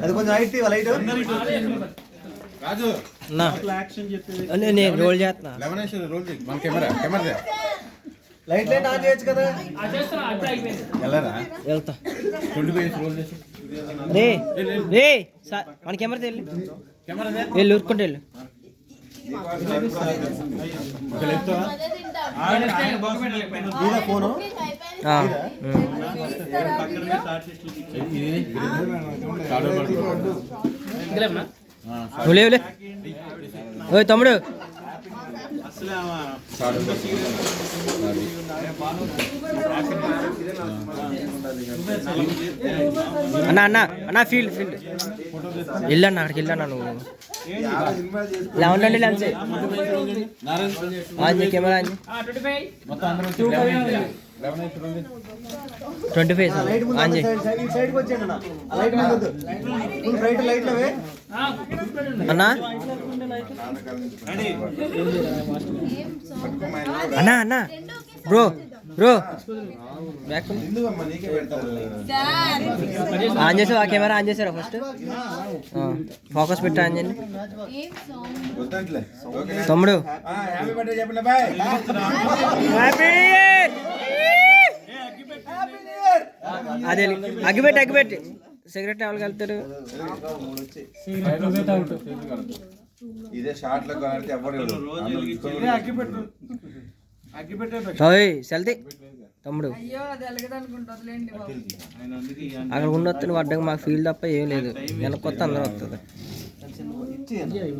అది కొంచెం height light. రాజు నేను రోల్ చేస్తున్నా రోల్ మన camera camera light light on చేయొచ్చు కదా వెళ్ళరా వెళ్తా ట్వంటీ ఫైవ్ రోల్ చేసి రే రే సా- మన కెమెరా తెల్లి వెళ్ళు ఊరుకుంటే వెళ్ళు. ఫోను ఓయ్ తమ్ముడు. అన్న అన్న అన్న ఫీల్డ్ ఫీల్డ్. వెళ్ళన్న అక్కడికి వెళ్ళన్నా నువ్వు. కెమెరా లెవెన్ వేసి రోల్ చేయి. ట్వంటీ ఫైవ్ అవే అన్నా అన్నా అన్నా. బ్రో. బ్రో. ఆన్ చేసావు? ఆ కెమెరా ఆన్ చేసారా ఫస్ట్? ఫోకస్ పెట్టి ఆన్ చేయండి. తమ్ముడు. అదే అగ్గిపెట్టి అగ్గిపెట్టి. సిగరెట్ ఎవరు వెళ్తారు ఇదే షార్ట్లో కొనాడితే ఎవరు సెల్తి. తమ్ముడు. అక్కడ ఉండొచ్చు పడ్డాక మాకు ఫీల్ తప్ప ఏం లేదు. వెనక్కి వస్తే అందరూ వస్తుంది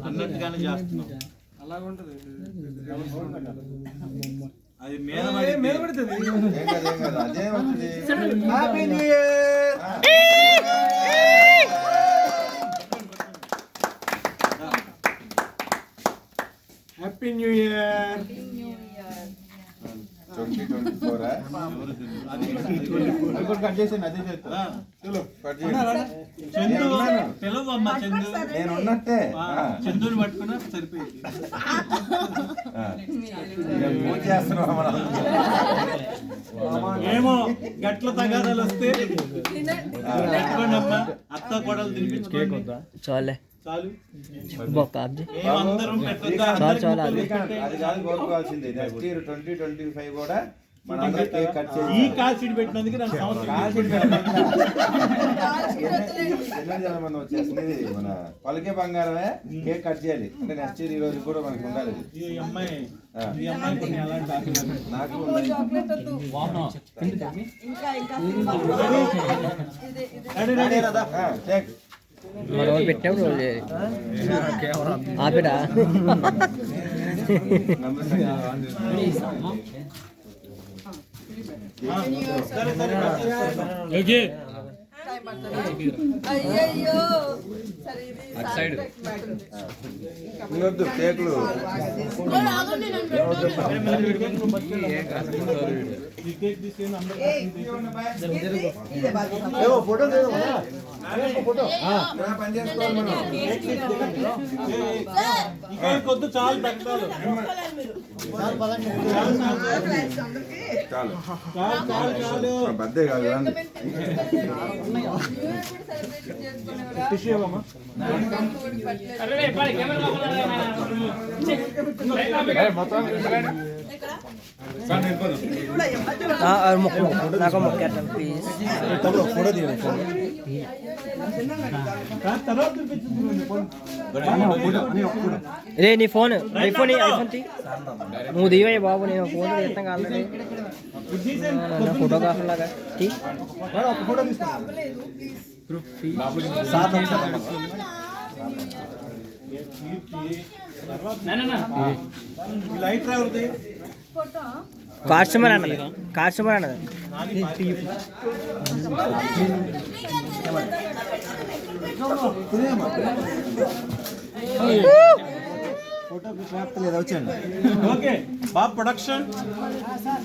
అన్నట్టుగానే చేస్తున్నాం అది మీద పడితే- ఏం కాదు ఏం కాదు అదే అవుతుంది happy new year happy new year twenty twenty four? Cut అదే నేను ఉన్నట్టే ఆ, చందుని పట్టుకున్నా సరిపోయింది. ఆ. నేను పూజ చేస్తున్నాం మనం ఏమో గట్ల తగాదాలు వస్తే అత్త కొడలు తినిపించుకోండి. చాలే. చాలు. బొక్క ఆబ్జీ ఏమందరం పెట్టొద్దా చాలు చాలు అది. అది కాదు కోరుకోవాల్సింది next year twenty twenty five కూడా ఈ కాల్ షీట్ పెట్టినందుకు నాకు సంవత్సరం వచ్చేసింది. మన పలికే బంగారమే కేక్ కట్ చేయాలి. అంటే నెక్స్ట్ ఇయర్ ఈ రోజు కూడా మనకి ఉండాలి ఇది. ఈ అమ్మాయి ఆ. ఈ అమ్మాయి కొన్ని అలాంటి ఆశలు. నాకు ఇంకా ఇంకా ఇది ఇది రెడీ, రెడీ. ఆ, కేక్. మన రోజు పెట్టినప్పుడు రోజు చేయాలి ఆపిరా సరే సైడ్ ఇంకొద్దు కేకులు ఫోటో లేదు ఫోటో పని చేసుకోవాలి మనం వద్దు చాలు పెట్టాలి చాలు చాలు చాలు చాలు బద్దే కాదు. టిష్యూ ఇవ్వమ్మా మొక్క నాకు మొక్క ప్లీజ్ తమ్ముడు ఫోటో తీయండి రే నీ ఫోన్ ఐఫోన్ ఐఫోన్ తీ. నువ్వు దివయ్య బాబు నేను ఫోన్ తీస్తాం కాదు. ఫోటోగ్రాఫర్ లాగా. ఎవరిది ఫోటో? కాస్టమర్ అన్నది. కాస్టమర్ అన్నది. ఫోటో ప్రాప్తి లేదా. వచ్చేయండి. ఓకే. Bob production.